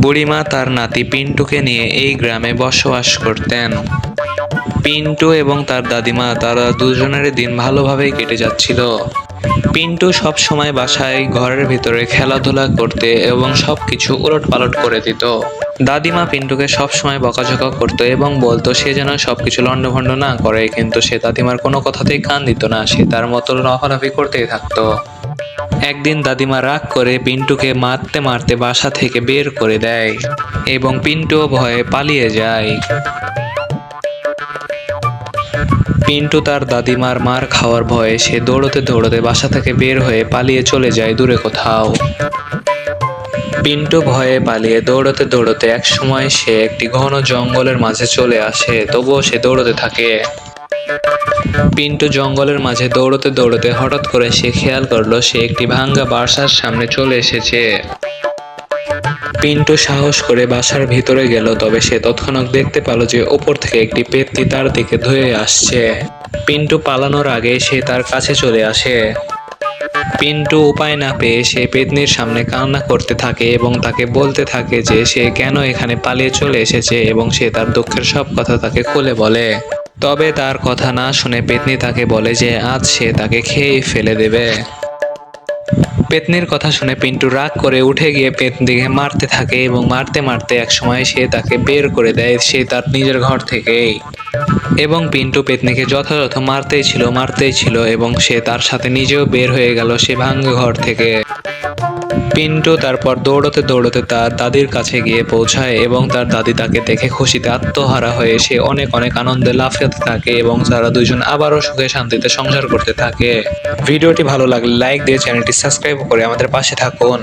বুড়িমা তার নাতি পিন্টুকে নিয়ে এই গ্রামে বসবাস করতেন। পিন্টু এবং তার দাদিমা তারা দুজনের দিন ভালোভাবেই কেটে যাচ্ছিল। পিন্টু সব সময় বাসায় ঘরের ভিতরে খেলাধুলা করতে এবং সব কিছু উলট পালট করে দিত। দাদিমা পিন্টুকে সব সময় বকাঝকা করতো এবং বলতো, সে যেন সবকিছু লন্ডভন্ড না করে, কিন্তু সে দাদিমার কোনো কথাতেই কান দিত না, সে তার মতো লাফালাফি করতেই থাকতো। একদিন দাদিমা রাগ করে পিন্টুকে মারতে মারতে বাসা থেকে বের করে দেয় এবং পিন্টুও ভয়ে পালিয়ে যায়। পিন্টু তার দাদিমার মার খাওয়ার ভয়ে সে দৌড়তে দৌড়তে বাসা থেকে বের হয়ে পালিয়ে চলে যায় দূরে কোথাও। পিন্টু ভয়ে পালিয়ে দৌড়তে দৌড়তে এক সময় সে একটি ঘন জঙ্গলের মাঝে চলে আসে, তবুও সে দৌড়তে থাকে। পিন্টু জঙ্গলের মাঝে দৌড়তে দৌড়তে হঠাৎ করে সে খেয়াল করল, সে একটি ভাঙ্গা বাসার সামনে চলে এসেছে। পিন্টু সাহস করে বাসার ভিতরে গেল, তবে সে তৎক্ষণাৎ দেখতে পেল যে ওপর থেকে একটি পেত্তি তার দিকে ধুয়ে আসছে। পিন্টু পালানোর আগে সে তার কাছে চলে আসে। পিন্টু উপায় না পেয়ে সে পেতনির সামনে কান্না করতে থাকে এবং তাকে বলতে থাকে যে সে কেন এখানে পালিয়ে চলে এসেছে এবং সে তার দুঃখের সব কথা তাকে খুলে বলে। তবে তার কথা না শুনে পেতনি তাকে বলে যে আজ সে তাকে খেয়েই ফেলে দেবে। পেতনির কথা শুনে পিন্টু রাগ করে উঠে গিয়ে পেতনিকে মারতে থাকে এবং মারতে মারতে এক সময় সে তাকে বের করে দেয় সে তার নিজের ঘর থেকেই। এবং পিন্টু পেতনিকে যথাযথ মারতেই ছিল মারতেই ছিল এবং সে তার সাথে নিজেও বের হয়ে গেল সে ভাঙ্গা ঘর থেকে। পিন্টু তারপর দৌড়তে দৌড়তে তার দাদির কাছে গিয়ে পৌঁছায় এবং তার দাদি তাকে দেখে খুশিতে আত্মহারা হয়ে সে অনেক অনেক আনন্দে লাফাতে থাকে এবং তারা দুজন আবারও সুখে শান্তিতে সংসার করতে থাকে। ভিডিওটি ভালো লাগলে লাইক দিয়ে চ্যানেলটি সাবস্ক্রাইব করে আমাদের পাশে থাকুন।